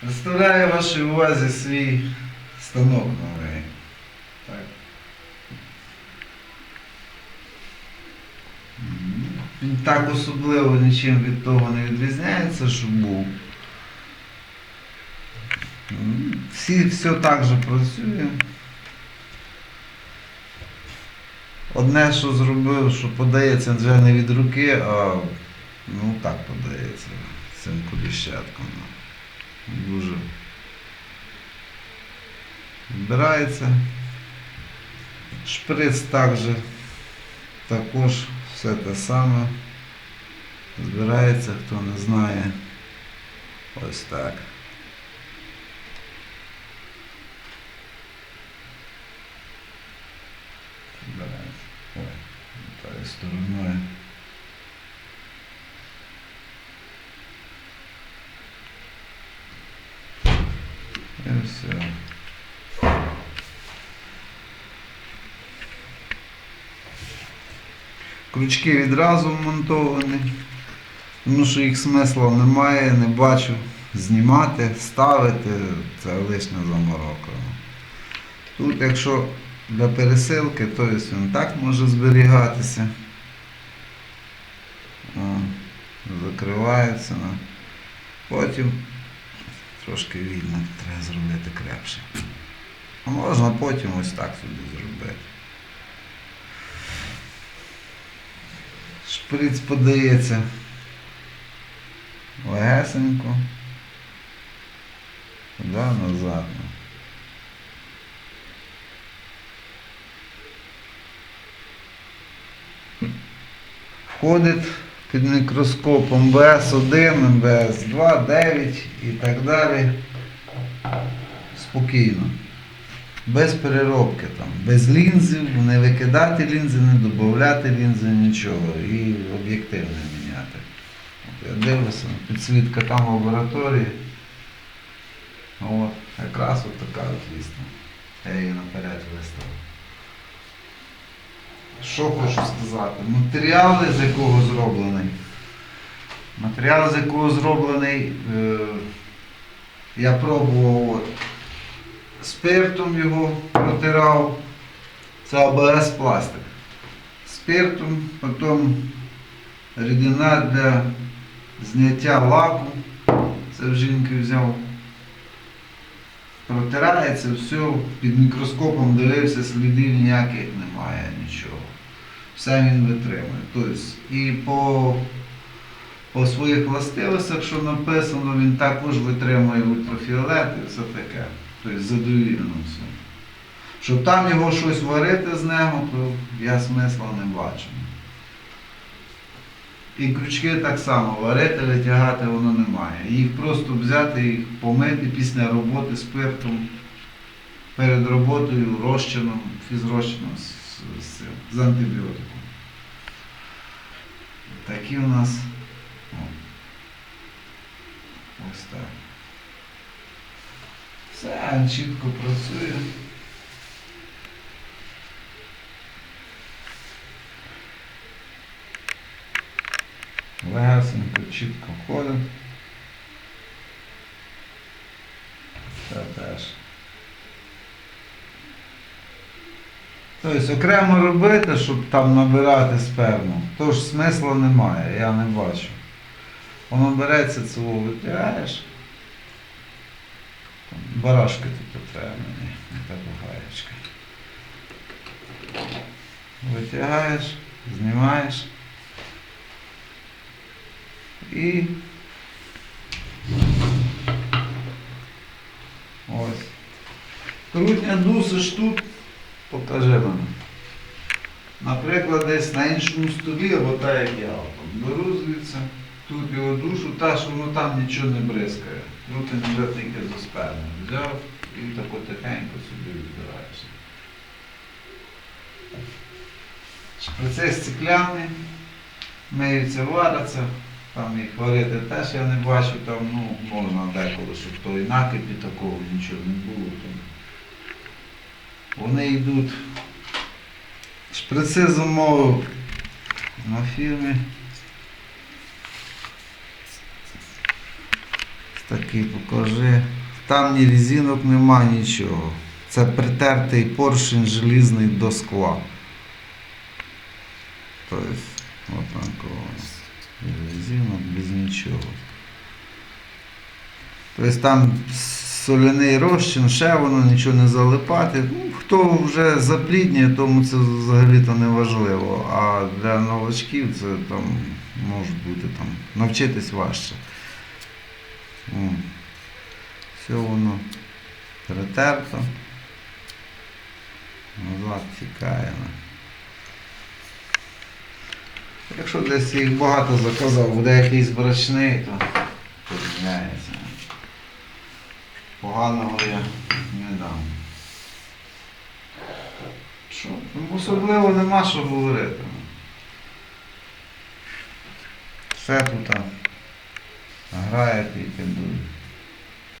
Представляю вашій увазі свій станок новий. Так. Він так особливо нічим від того не відрізняється, що був. Всі все так же працює. Одне, що зробив, що подається вже не від руки, а ну так подається цим коліщатком. Дуже збирається. Шприц також, також все те саме. Збирається, хто не знає. Ось так. Збирається. Ой, тою стороною. І все. Крючки відразу вмонтовані, тому що їх смисла немає, не бачу знімати, ставити, це лишня заморока. Тут, якщо для пересилки, то він так може зберігатися. О, закривається. Потім трошки вільно треба зробити крепше. А можна потім ось так собі зробити. Шприц подається легесенько. Туди назад. Входить під мікроскопом БС1, БС2, 9 і так далі. Спокійно. Без переробки, там, без лінзів, не викидати лінзи, не додати лінзи, нічого. І об'єктив не міняти. От я дивлюся, підсвітка там в лабораторії. От, якраз от така от дійсно. Я її наперед виставив. Що хочу сказати? Матеріал, з якого зроблений. Матеріал, з якого зроблений, е, я пробував спиртом його протирав. Це АБС пластик. Спиртом, потім рідина для зняття лаку. Це в жінки взяв. Протирається все, під мікроскопом дивився, слідів ніяких немає, нічого. Все він витримує. Тобто, і по, по своїх властивостях, що написано, він також витримує ультрафіолет і все таке. Тобто задовільно все. Щоб там його щось варити з нього, то я смисла не бачу. І крючки так само, варити, витягати воно немає. Їх просто взяти, їх помити після роботи спиртом, перед роботою розчином, фізрозчином з, з, з антибіотиком. Такі у нас о, ось так. Все чітко працює. Легасенько, чітко ходить. Це теж. Тобто окремо робити, щоб там набирати сперму, то ж смисла немає, я не бачу. Воно береться, цього витягаєш. Барашки тут треба мені, така гаєчка. Витягаєш, знімаєш. І ось. Крутня дусиш тут, покажи мене. Наприклад, десь на іншому столі, або так як я. Беру звідси, тут його душу, та, що воно там нічого не бризкає. Крутень вже тільки за сперму. Взяв і тако тихенько собі відбираєш. Шприцей стекляний, миються, варяться. Там їх варити теж я не бачу, там ну, можна деколи, щоб то і накипі такого нічого не було. Там. Вони йдуть. Шприци замовив на фірмі. Такий покажи. Там ні різинок нема, нічого. Це притертий поршень желізний до скла. Тобто, отакого. Без різинок, без нічого. Тобто там соляний розчин, ще воно нічого не залипати. Ну, хто вже запліднює, тому це взагалі-то не важливо. А для новачків це там може бути там навчитись важче. М. Все воно притерто. Назад тікає. Якщо десь їх багато заказав, буде якийсь брачний, то поміняється. Поганого я не дам. Що? Ну, Особливо нема що говорити. Все тут грає тільки дує.